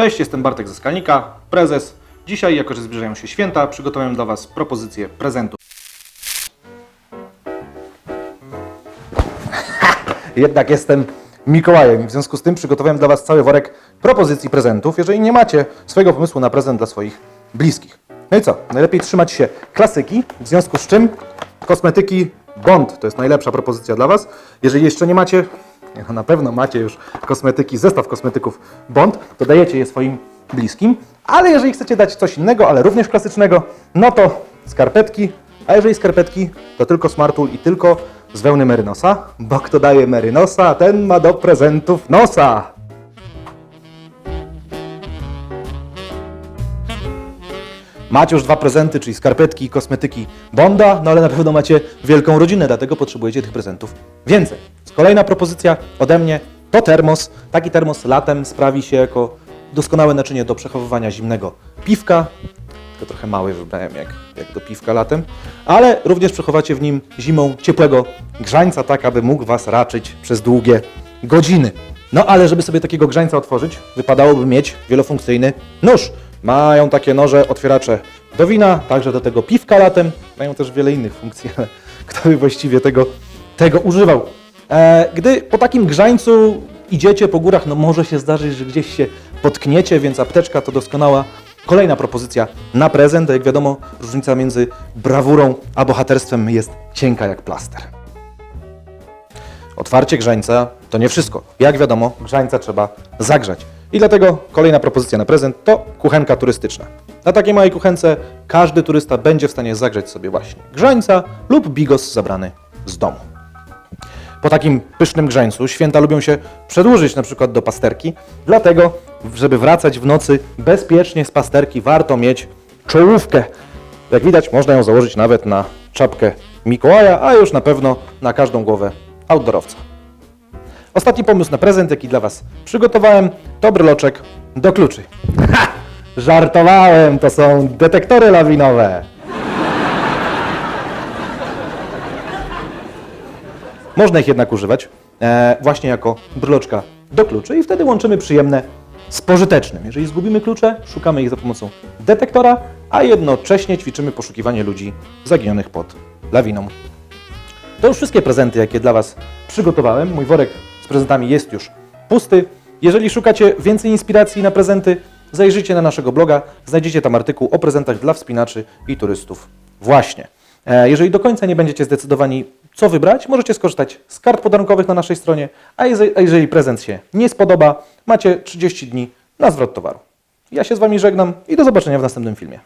Cześć, jestem Bartek ze Skalnika, prezes. Dzisiaj, jako że zbliżają się święta, przygotowałem dla Was propozycję prezentu. Jednak jestem Mikołajem i w związku z tym przygotowałem dla Was cały worek propozycji prezentów, jeżeli nie macie swojego pomysłu na prezent dla swoich bliskich. No i co? Najlepiej trzymać się klasyki, w związku z czym kosmetyki Bond to jest najlepsza propozycja dla Was. Jeżeli jeszcze nie macie, no na pewno macie już kosmetyki, zestaw kosmetyków Bond, to dajecie je swoim bliskim, ale jeżeli chcecie dać coś innego, ale również klasycznego, no to skarpetki, a jeżeli skarpetki, to tylko Smartul i tylko z wełny Merynosa, bo kto daje Merynosa, ten ma do prezentów nosa. Macie już dwa prezenty, czyli skarpetki i kosmetyki Bonda, no ale na pewno macie wielką rodzinę, dlatego potrzebujecie tych prezentów więcej. Kolejna propozycja ode mnie to termos. Taki termos latem sprawi się jako doskonałe naczynie do przechowywania zimnego piwka. Tylko trochę mały wybrałem jak, jak do piwka latem, ale również przechowacie w nim zimą ciepłego grzańca, tak aby mógł Was raczyć przez długie godziny. No ale żeby sobie takiego grzańca otworzyć, wypadałoby mieć wielofunkcyjny nóż. Mają takie noże, otwieracze do wina, także do tego piwka latem. Mają też wiele innych funkcji, ale kto by właściwie tego, tego używał? E, gdy po takim grzańcu idziecie po górach, no może się zdarzyć, że gdzieś się potkniecie, więc apteczka to doskonała kolejna propozycja na prezent. Jak wiadomo, różnica między brawurą a bohaterstwem jest cienka jak plaster. Otwarcie grzańca to nie wszystko. Jak wiadomo, grzańca trzeba zagrzać. I dlatego kolejna propozycja na prezent to kuchenka turystyczna. Na takiej małej kuchence każdy turysta będzie w stanie zagrzać sobie właśnie grzańca lub bigos zabrany z domu. Po takim pysznym grzańcu święta lubią się przedłużyć na przykład do pasterki, dlatego, żeby wracać w nocy bezpiecznie z pasterki, warto mieć czołówkę. Jak widać, można ją założyć nawet na czapkę Mikołaja, a już na pewno na każdą głowę outdoorowca. Ostatni pomysł na prezent, jaki dla Was przygotowałem, to bryloczek do kluczy. Ha! Żartowałem, to są detektory lawinowe. Można ich jednak używać e, właśnie jako bryloczka do kluczy i wtedy łączymy przyjemne z pożytecznym. Jeżeli zgubimy klucze, szukamy ich za pomocą detektora, a jednocześnie ćwiczymy poszukiwanie ludzi zaginionych pod lawiną. To już wszystkie prezenty, jakie dla Was przygotowałem. Mój worek z prezentami jest już pusty. Jeżeli szukacie więcej inspiracji na prezenty, zajrzyjcie na naszego bloga. Znajdziecie tam artykuł o prezentach dla wspinaczy i turystów. Właśnie. E, Jeżeli do końca nie będziecie zdecydowani, co wybrać, możecie skorzystać z kart podarunkowych na naszej stronie, a jeżeli, prezent się nie spodoba, macie 30 dni na zwrot towaru. Ja się z Wami żegnam i do zobaczenia w następnym filmie.